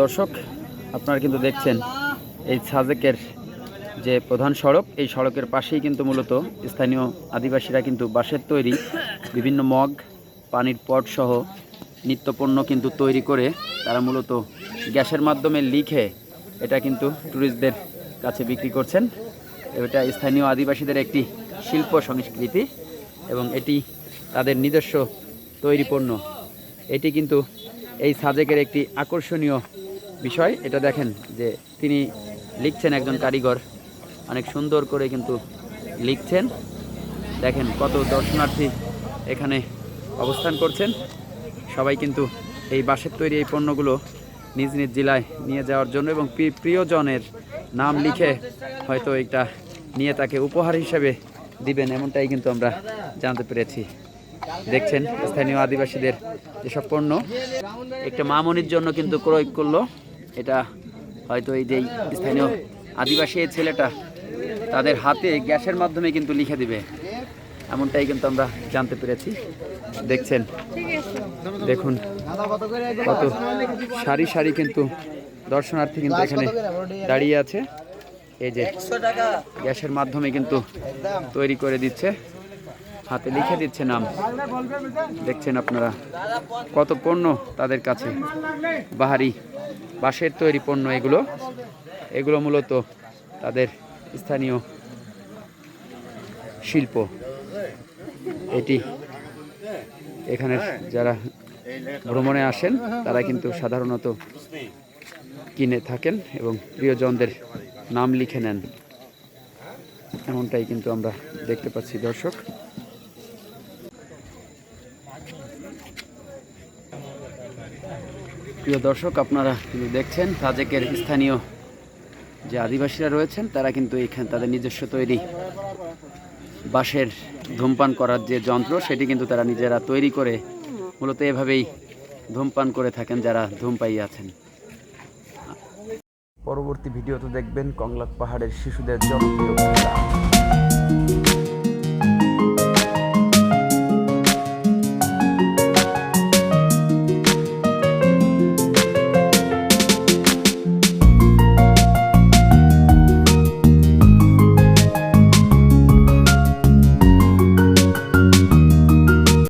দর্শক, আপনারা কিন্তু দেখছেন এই সাজেকের যে প্রধান সড়ক, এই সড়কের পাশেই কিন্তু মূলত স্থানীয় আদিবাসীরা কিন্তু বাঁশের তৈরি, বিভিন্ন মগ, পানির পট সহ নিত্যপণ্য কিন্তু তৈরি করে তারা মূলত গ্যাসের মাধ্যমে লিখে এটা কিন্তু ট্যুরিস্টদের কাছে বিক্রি করছেন। এটা স্থানীয় আদিবাসীদের একটি শিল্প সংস্কৃতি এবং এটি তাদের নিজস্ব তৈরি পণ্য। এটি কিন্তু এই সাজেকের একটি আকর্ষণীয় বিষয়। এটা দেখেন যে তিনি লিখছেন একজন কারিগর। অনেক সুন্দর করে কিন্তু লিখছেন। দেখেন কত দর্শনার্থী এখানে অবস্থান করছেন। সবাই কিন্তু এই বাঁশের তৈরি এই পণ্যগুলো নিজ নিজ জেলায় নিয়ে যাওয়ার জন্য এবং প্রিয়জনের নাম লিখে হয়তো এটা নিয়ে তাকে উপহার হিসেবে দিবেন, এমনটাই কিন্তু আমরা জানতে পেরেছি। দেখছেন স্থানীয় আদিবাসীদের যেসব পণ্য। একটা মামনির জন্য কিন্তু ক্রয় করল। এটা হয়তো এই যে স্থানীয় আদিবাসী ছেলেটা তাদের হাতে গ্যাসের মাধ্যমে কিন্তু লিখে দিবে। এমনটাই কিন্তু আমরা জানতে পেরেছি। দেখছেন? দেখুন কত সারি সারি কিন্তু দর্শনার্থী কিন্তু এখানে দাঁড়িয়ে আছে। এই যে গ্যাসের মাধ্যমে কিন্তু তৈরি করে দিচ্ছে। হাতে লিখে দিচ্ছে নাম। দেখছেন আপনারা কত পণ্য তাদের কাছে। বাহারি, বাঁশের তৈরি পণ্য এগুলো। এগুলো মূলত তাদের স্থানীয় শিল্প। এটি এখানে যারা ভ্রমণে আসেন, তারা কিন্তু সাধারণত কিনে থাকেন এবং প্রিয়জনদের নাম লিখে নেন। এমনটাই কিন্তু আমরা দেখতে পাচ্ছি, দর্শক। প্রিয় দর্শক, আপনারা কিন্তু দেখছেন সাজেকের স্থানীয় যে আদিবাসীরা রয়েছেন, তারা কিন্তু এখানে তাদের নিজস্ব তৈরি বাঁশের ধূমপান করার যে যন্ত্র, সেটি কিন্তু তারা নিজেরা তৈরি করে মূলত এভাবেই ধূমপান করে থাকেন যারা ধূমপাই আছেন। পরবর্তী ভিডিওতে দেখবেন কংলাক পাহাড়ের শিশুদের জনপ্রিয়